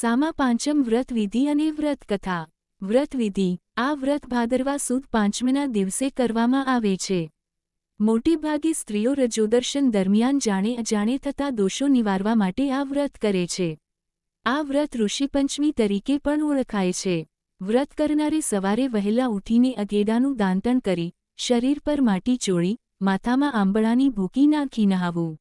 સામા પાંચમ વ્રત વિધિ અને વ્રત કથા. વ્રત આ વ્રત ભાદરવા સુદ પાંચમના દિવસે કરવામાં આવે છે. મોટેભાગે સ્ત્રીઓ રજોદર્શન દરમિયાન જાણે અજાણે થતા દોષો નિવારવા માટે આ વ્રત કરે છે. આ વ્રત ઋષિપંચમી તરીકે પણ ઓળખાય છે. વ્રત કરનારે સવારે વહેલા ઉઠીને અગેડાનું દાંતણ કરી, શરીર પર માટી ચોળી, માથામાં આંબળાની ભૂકી નાખી નહાવું.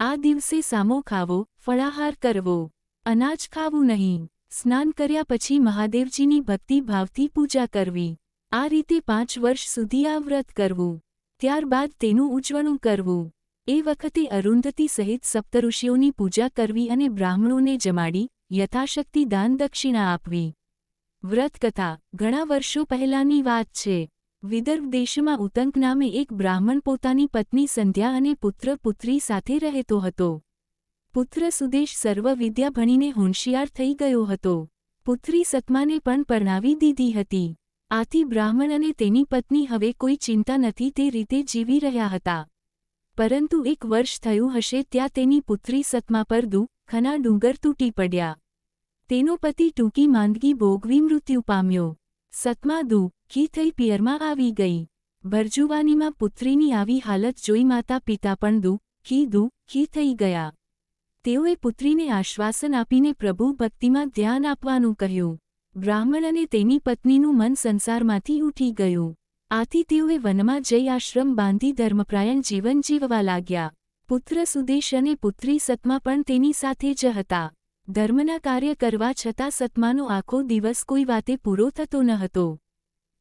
આ દિવસે સામો ખાવો, ફળાહાર કરવો. અનાજ ખાવું નહીં. સ્નાન કર્યા પછી મહાદેવજીની ભક્તિ ભાવથી પૂજા કરવી. આ રીતે પાંચ વર્ષ સુધી આ વ્રત કરવું. ત્યારબાદ તેનું ઉજવણું કરવું. એ વખતે અરુંધતી સહિત સપ્તઋષિઓની પૂજા કરવી અને બ્રાહ્મણોને જમાડી યથાશક્તિ દાન દક્ષિણા આપવી. વ્રતકથા. ઘણા વર્ષો પહેલાંની વાત છે. વિદર્ભ દેશમાં ઉતંક નામે એક બ્રાહ્મણ પોતાની પત્ની સંધ્યા અને પુત્ર પુત્રી સાથે રહેતો હતો. પુત્ર સુદેશ સર્વ વિદ્યા ભણીને હોંશિયાર થઈ ગયો હતો. પુત્રી સતમાને પણ પરણાવી દીધી હતી. આથી બ્રાહ્મણ અને તેની પત્ની હવે કોઈ ચિંતા નથી તે રીતે જીવી રહ્યા હતા. પરંતુ એક વર્ષ થયું હશે ત્યાં તેની પુત્રી સતમા પર દુઃખના ડુંગર તૂટી પડ્યા. તેનો પતિ ટૂંકી માંદગી ભોગવી મૃત્યુ પામ્યો. સતમા દુઃખી થઈ પિયરમાં આવી ગઈ. ભરજુવાનીમાં પુત્રીની આવી હાલત જોઈ માતા પિતા પણ દુઃખી દુઃખી થઈ ગયા. તેઓએ પુત્રીને આશ્વાસન આપીને પ્રભુ ભક્તિમાં ધ્યાન આપવાનું કહ્યું. બ્રાહ્મણ અને તેની પત્નીનું મન સંસારમાંથી ઉઠી ગયું. આથી તેઓએ વનમાં જઈ આશ્રમ બાંધી ધર્મપ્રાયણ જીવન જીવવા લાગ્યા. પુત્ર સુદેશ અને પુત્રી સતમા પણ તેની સાથે જ હતા. ધર્મના કાર્ય કરવા છતાં સતમાનો આખો દિવસ કોઈ વાતે પૂરો થતો ન હતો.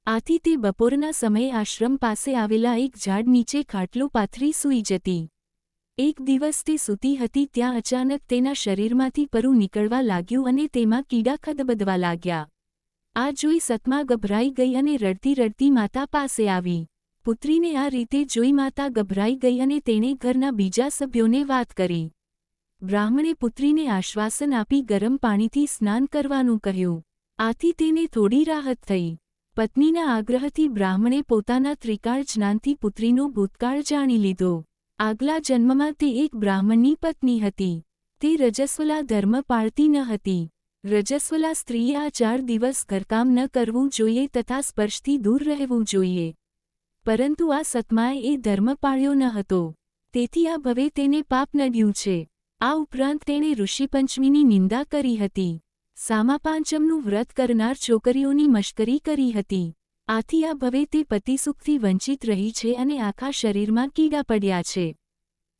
આથી તે બપોરના સમયે આશ્રમ પાસે આવેલા એક ઝાડ નીચે ખાટલો પાથરી સૂઈ જતી. એક દિવસ તે સૂતી હતી ત્યાં અચાનક તેના શરીરમાંથી પરુ નીકળવા લાગ્યું અને તેમાં કીડા ખદબદવા લાગ્યા. આ જોઈ સતમા ગભરાઈ ગઈ અને રડતી રડતી માતા પાસે આવી. પુત્રીને આ રીતે જોઈ માતા ગભરાઈ ગઈ અને તેણે ઘરના બીજા સભ્યોને વાત કરી. બ્રાહ્મણે પુત્રીને આશ્વાસન આપી ગરમ પાણીથી સ્નાન કરવાનું કહ્યું. આથી તેને થોડી રાહત થઈ. પત્નીના આગ્રહથી બ્રાહ્મણે પોતાના ત્રિકાળ જ્ઞાનથી પુત્રીનો ભૂતકાળ જાણી લીધો. આગલા જન્મમાં તે એક બ્રાહ્મણની પત્ની હતી. તે રજસ્વલા ધર્મ પાળતી ન હતી. રજસ્વલા સ્ત્રીએ આ ચાર દિવસ ઘરકામ ન કરવું જોઈએ તથા સ્પર્શથી દૂર રહેવું જોઈએ. પરંતુ આ સતમાએ એ ધર્મ પાળ્યો ન હતો. તેથી આ ભવે તેને પાપ નડ્યું છે. આ ઉપરાંત તેણે ઋષિપંચમીની નિંદા કરી હતી. સામા પાંચમનું વ્રત કરનાર છોકરીઓની મશ્કરી કરી હતી. આથી આ ભવે તે પતિસુખથી વંચિત રહી છે અને આખા શરીરમાં કીડા પડ્યા છે.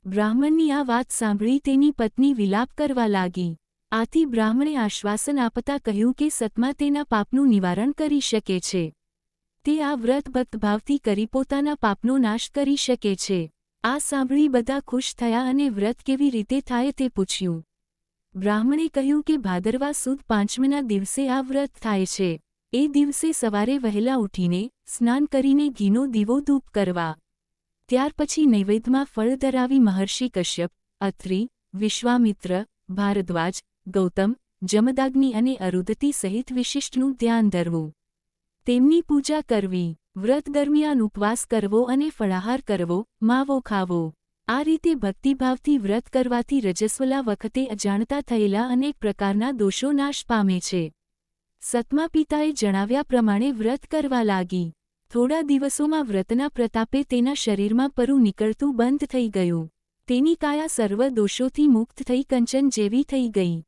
બ્રાહ્મણની આ વાત સાંભળી તેની પત્ની વિલાપ કરવા લાગી. આથી બ્રાહ્મણે આશ્વાસન આપતા કહ્યું કે સતમા તેના પાપનું નિવારણ કરી શકે છે. તે આ વ્રત ભક્તભાવથી કરી પોતાના પાપનો નાશ કરી શકે છે. આ સાંભળી બધા ખુશ થયા અને વ્રત કેવી રીતે થાય તે પૂછ્યું. બ્રાહ્મણે કહ્યું કે ભાદરવા સુદ પાંચમના દિવસે આ વ્રત થાય છે. એ દિવસે સવારે વહેલા ઉઠીને સ્નાન કરીને ઘીનો દીવો ધૂપ કરવા. ત્યાર પછી નૈવેદ્યમાં ફળ ધરાવી મહર્ષિ કશ્યપ, અત્રી, વિશ્વામિત્ર, ભારદ્વાજ, ગૌતમ, જમદાગ્નિ અને અરુદતી સહિત વિશિષ્ટનું ધ્યાન ધરવું. તેમની પૂજા કરવી, વ્રત દરમિયાન ઉપવાસ કરવો અને ફળાહાર કરવો, માવો ખાવો. આ રીતે ભક્તિભાવથી વ્રત કરવાથી રજસ્વલા વખતે અજાણતા થયેલા અનેક પ્રકારના દોષો નાશ પામે છે. સતમા પિતાએ જણાવ્યા પ્રમાણે વ્રત કરવા લાગી. થોડા દિવસોમાં વ્રતના પ્રતાપે તેના શરીરમાં પરુ નીકળતું બંધ થઈ ગયું. તેની કાયા સર્વ દોષોથી મુક્ત થઈ કંચન જેવી થઈ ગઈ.